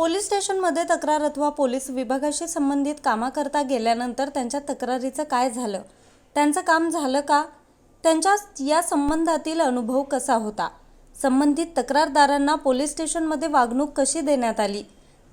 Police स्टेशनमध्ये तक्रार अथवा पोलीस विभागाशी संबंधित कामाकरता गेल्यानंतर त्यांच्या तक्रारीचं काय झालं? त्यांचं काम झालं का? त्यांच्या या संबंधातील अनुभव कसा होता? संबंधित तक्रारदारांना पोलीस स्टेशनमध्ये वागणूक कशी देण्यात आली?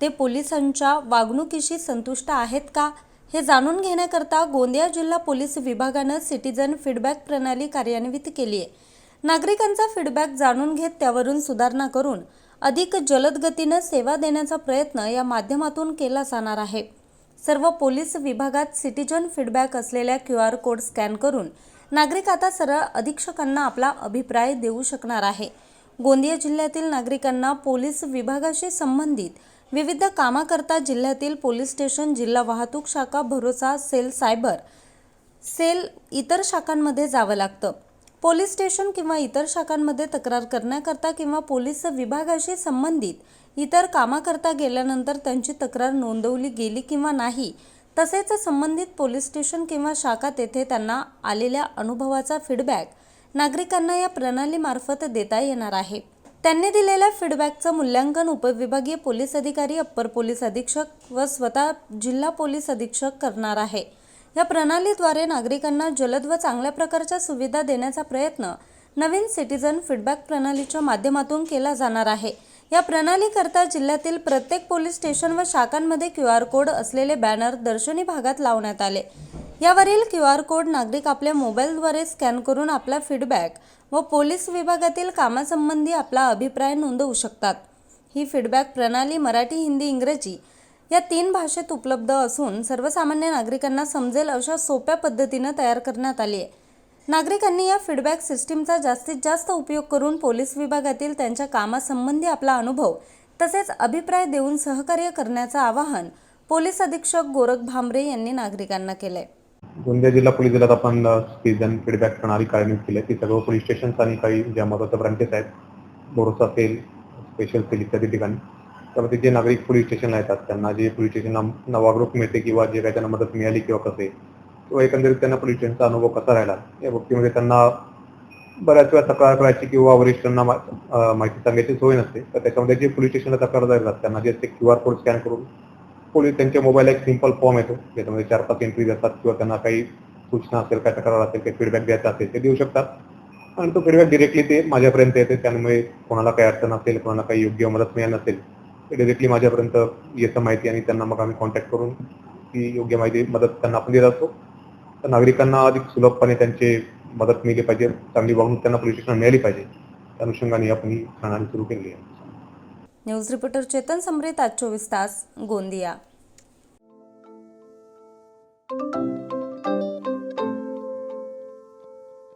ते पोलिसांच्या वागणुकीशी संतुष्ट आहेत का? हे जाणून घेण्याकरता गोंदिया जिल्हा पोलीस विभागानं सिटीजन फीडबॅक प्रणाली कार्यान्वित केली आहे नागरिकांचा फीडबॅक जाणून घेत त्यावरून सुधारणा करून अधिक जलद गतीनं सेवा देण्याचा प्रयत्न या माध्यमातून केला जाणार आहे. सर्व पोलीस विभागात सिटीजन फीडबॅक असलेल्या क्यू आर कोड स्कॅन करून नागरिक आता सरळ अधीक्षकांना आपला अभिप्राय देऊ शकणार आहे. गोंदिया जिल्ह्यातील नागरिकांना पोलीस विभागाशी संबंधित विविध कामाकरता जिल्ह्यातील पोलीस स्टेशन जिल्हा वाहतूक शाखा भरोसा सेल सायबर सेल इतर शाखांमध्ये जावं लागतं. पोलीस स्टेशन किंवा इतर शाखांमध्ये तक्रार करण्याकरता किंवा पोलीस विभागाशी संबंधित इतर कामाकरता गेल्यानंतर त्यांची तक्रार नोंदवली गेली किंवा नाही तसेच संबंधित पोलीस स्टेशन किंवा शाखा तेथे त्यांना आलेल्या अनुभवाचा फीडबॅक नागरिकांना या प्रणालीमार्फत देता येणार आहे. त्यांनी दिलेल्या फीडबॅकचं मूल्यांकन उपविभागीय पोलीस अधिकारी अप्पर पोलीस अधीक्षक व स्वतः जिल्हा पोलीस अधीक्षक करणार आहे. या प्रणालीद्वारे नागरिकांना जलद व चांगल्या प्रकारच्या सुविधा देण्याचा प्रयत्न नवीन सिटीजन फीडबॅक प्रणालीच्या माध्यमातून केला जाणार आहे. या प्रणालीकरता जिल्ह्यातील प्रत्येक पोलीस स्टेशन व शाखांमध्ये क्यू आर कोड असलेले बॅनर दर्शनी भागात लावण्यात आले. यावरील क्यू आर कोड नागरिक आपल्या मोबाईलद्वारे स्कॅन करून आपला फीडबॅक व पोलीस विभागातील कामासंबंधी आपला अभिप्राय नोंदवू शकतात. ही फीडबॅक प्रणाली मराठी हिंदी इंग्रजी या तीन भाषेत उपलब्ध असून सर्वसामान्य नागरिकांना समजेल अशा सोप्या पद्धतीनं तयार करण्यात आली आहे नागरिकांनी या फीडबॅक सिस्टीमचा जास्तीत जास्त उपयोग करून पोलीस विभागातील त्यांच्या कामासंबंधी आपला अनुभव तसेच अभिप्राय देऊन सहकार्य करण्याचं आवाहन पोलीस अधीक्षक गोरख भांबरे यांनी नागरिकांना केलंय. गोंदिया जिल्हा पोलीस दलात आपण सीझन फीडबॅक प्रणाली कार्यान्वित केली. ती सर्व पोलीस स्टेशन्स आणि काही ज्या महत्त्वाच्या ब्रांचेस आहेत बोरोस असेल स्पेशल सेल इत्यादी ठिकाणी. त्यामध्ये जे नागरिक पोलीस स्टेशनला येतात त्यांना जे पोलीस स्टेशनला वागणूक मिळते किंवा जे काही त्यांना मदत मिळाली किंवा कसे किंवा एकंदरीत त्यांना पोलीस स्टेशनचा अनुभव कसा राहिला या बाबतीमध्ये त्यांना बऱ्याच वेळा तक्रार करायची किंवा वरिष्ठांना माहिती सांगायची सोय नसते. तर त्याच्यामध्ये जे पोलीस स्टेशनला तक्रार येतात त्यांना जे क्यू आर कोड स्कॅन करून पोलीस त्यांच्या मोबाईलला एक सिंपल फॉर्म येतो ज्याच्यामध्ये चार पाच एंट्रीज असतात किंवा त्यांना काही सूचना असेल काय तक्रार असेल काही फीडबॅक द्यायचा असेल ते देऊ शकतात. आणि तो फीडबॅक डिरेक्टली ते माझ्यापर्यंत येते त्यामुळे कोणाला काही अडचण असेल कोणाला काही योग्य मदत मिळाली नसेल डिरेक्टली माझ्यापर्यंत येतं माहिती आणि त्यांना मग आम्ही कॉन्टॅक्ट करून ती योग्य माहिती मदत त्यांना आपण देत असतो. तर नागरिकांना अधिक सुलभपणे त्यांची मदत मिळली पाहिजे चांगली वागणूक त्यांना पोलीस स्टेशन मिळाली पाहिजे. त्या अनुषंगाने आपण ही प्रणाली सुरू केली आहे. न्यूज रिपोर्टर चेतन समरेत आज चोवीस तास गोंदिया.